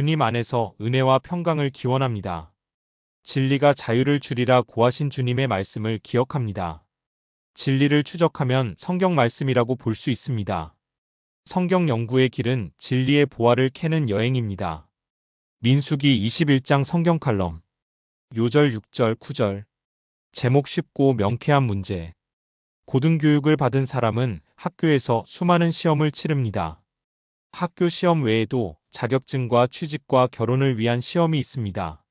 주님 안에서 은혜와 평강을 기원합니다. 진리가 자유를 주리라 고하신 주님의 말씀을 기억합니다. 진리를 추적하면 성경 말씀이라고 볼 수 있습니다. 성경 연구의 길은 진리의 보화를 캐는 여행입니다. 민수기 21장 성경 칼럼 요절 6절 9절 제목 쉽고 명쾌한 문제 고등교육을 받은 사람은 학교에서 수많은 시험을 치릅니다. 학교 시험 외에도 자격증과 취직과 결혼을 위한 시험이 있습니다.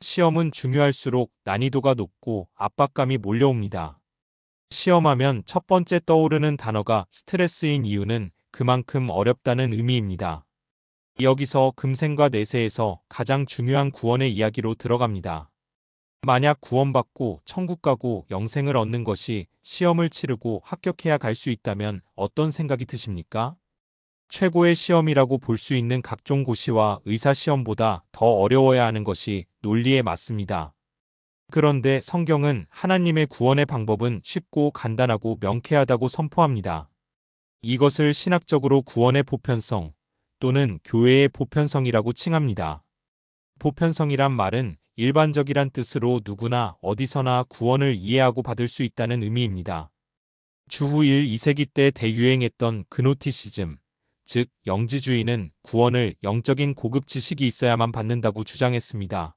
시험은 중요할수록 난이도가 높고 압박감이 몰려옵니다. 시험하면 첫 번째 떠오르는 단어가 스트레스인 이유는 그만큼 어렵다는 의미입니다. 여기서 금생과 내세에서 가장 중요한 구원의 이야기로 들어갑니다. 만약 구원받고 천국 가고 영생을 얻는 것이 시험을 치르고 합격해야 갈 수 있다면 어떤 생각이 드십니까? 최고의 시험이라고 볼 수 있는 각종 고시와 의사시험보다 더 어려워야 하는 것이 논리에 맞습니다. 그런데 성경은 하나님의 구원의 방법은 쉽고 간단하고 명쾌하다고 선포합니다. 이것을 신학적으로 구원의 보편성 또는 교회의 보편성이라고 칭합니다. 보편성이란 말은 일반적이란 뜻으로 누구나 어디서나 구원을 이해하고 받을 수 있다는 의미입니다. 주후 1, 2세기 때 대유행했던 그노티시즘, 즉 영지주의는 구원을 영적인 고급 지식이 있어야만 받는다고 주장했습니다.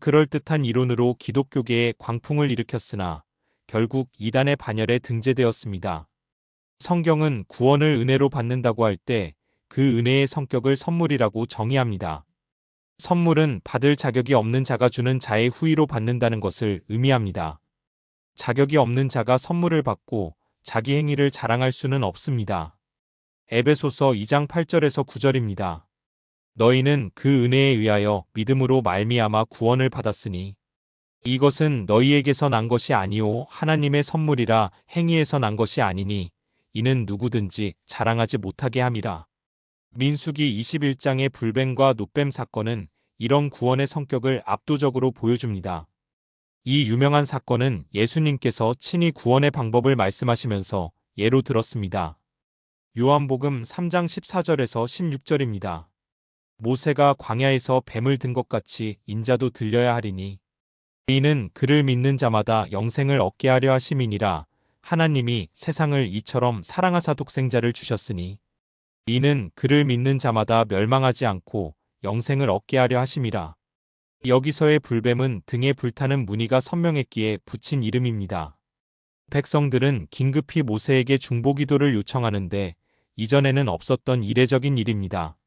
그럴듯한 이론으로 기독교계에 광풍을 일으켰으나 결국 이단의 반열에 등재되었습니다. 성경은 구원을 은혜로 받는다고 할 때 그 은혜의 성격을 선물이라고 정의합니다. 선물은 받을 자격이 없는 자가 주는 자의 후의로 받는다는 것을 의미합니다. 자격이 없는 자가 선물을 받고 자기 행위를 자랑할 수는 없습니다. 에베소서 2장 8절에서 9절입니다. 너희는 그 은혜에 의하여 믿음으로 말미암아 구원을 받았으니 이것은 너희에게서 난 것이 아니오 하나님의 선물이라 행위에서 난 것이 아니니 이는 누구든지 자랑하지 못하게 함이라. 민수기 21장의 불뱀과 노뱀 사건은 이런 구원의 성격을 압도적으로 보여줍니다. 이 유명한 사건은 예수님께서 친히 구원의 방법을 말씀하시면서 예로 들었습니다. 요한복음 3장 14절에서 16절입니다. 모세가 광야에서 뱀을 든 것 같이 인자도 들려야 하리니 이는 그를 믿는 자마다 영생을 얻게 하려 하심이니라 하나님이 세상을 이처럼 사랑하사 독생자를 주셨으니 이는 그를 믿는 자마다 멸망하지 않고 영생을 얻게 하려 하심이라. 여기서의 불뱀은 등에 불타는 무늬가 선명했기에 붙인 이름입니다. 백성들은 긴급히 모세에게 중보 기도를 요청하는데 이전에는 없었던 이례적인 일입니다.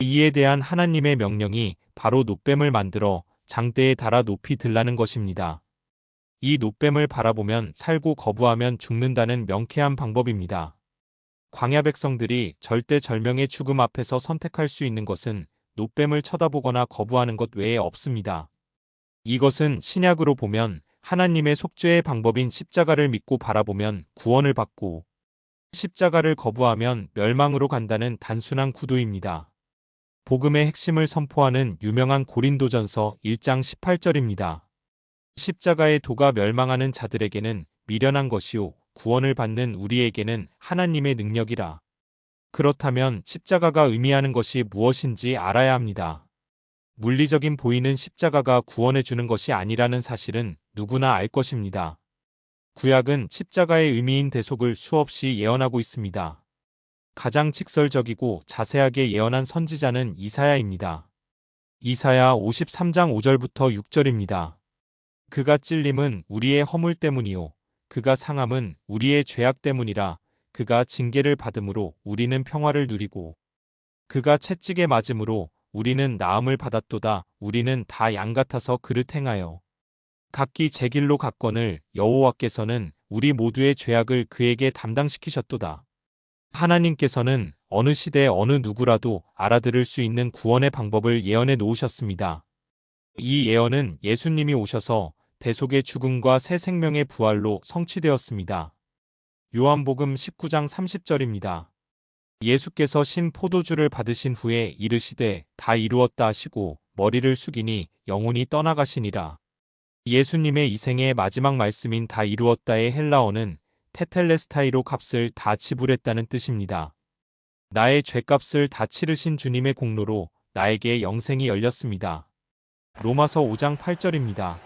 이에 대한 하나님의 명령이 바로 노뱀을 만들어 장대에 달아 높이 들라는 것입니다. 이 노뱀을 바라보면 살고 거부하면 죽는다는 명쾌한 방법입니다. 광야 백성들이 절대 절명의 죽음 앞에서 선택할 수 있는 것은 노뱀을 쳐다보거나 거부하는 것 외에 없습니다. 이것은 신약으로 보면 하나님의 속죄의 방법인 십자가를 믿고 바라보면 구원을 받고 십자가를 거부하면 멸망으로 간다는 단순한 구도입니다. 복음의 핵심을 선포하는 유명한 고린도전서 1장 18절입니다. 십자가의 도가 멸망하는 자들에게는 미련한 것이요 구원을 받는 우리에게는 하나님의 능력이라. 그렇다면 십자가가 의미하는 것이 무엇인지 알아야 합니다. 물리적인 보이는 십자가가 구원해 주는 것이 아니라는 사실은 누구나 알 것입니다. 구약은 십자가의 의미인 대속을 수없이 예언하고 있습니다. 가장 직설적이고 자세하게 예언한 선지자는 이사야입니다. 이사야 53장 5절부터 6절입니다. 그가 찔림은 우리의 허물 때문이요. 그가 상함은 우리의 죄악 때문이라 그가 징계를 받음으로 우리는 평화를 누리고 그가 채찍에 맞음으로 우리는 나음을 받았도다 우리는 다 양 같아서 그릇 행하여 각기 제 길로 갔건을 여호와께서는 우리 모두의 죄악을 그에게 담당시키셨도다. 하나님께서는 어느 시대 어느 누구라도 알아들을 수 있는 구원의 방법을 예언해 놓으셨습니다. 이 예언은 예수님이 오셔서 대속의 죽음과 새 생명의 부활로 성취되었습니다. 요한복음 19장 30절입니다. 예수께서 신 포도주를 받으신 후에 이르시되 다 이루었다 하시고 머리를 숙이니 영혼이 떠나가시니라. 예수님의 이생의 마지막 말씀인 다 이루었다의 헬라어는 테텔레스타이로 값을 다 지불했다는 뜻입니다. 나의 죄값을 다 치르신 주님의 공로로 나에게 영생이 열렸습니다. 로마서 5장 8절입니다.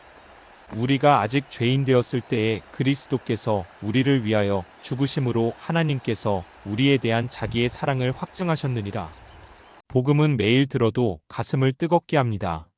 우리가 아직 죄인 되었을 때에 그리스도께서 우리를 위하여 죽으심으로 하나님께서 우리에 대한 자기의 사랑을 확증하셨느니라. 복음은 매일 들어도 가슴을 뜨겁게 합니다.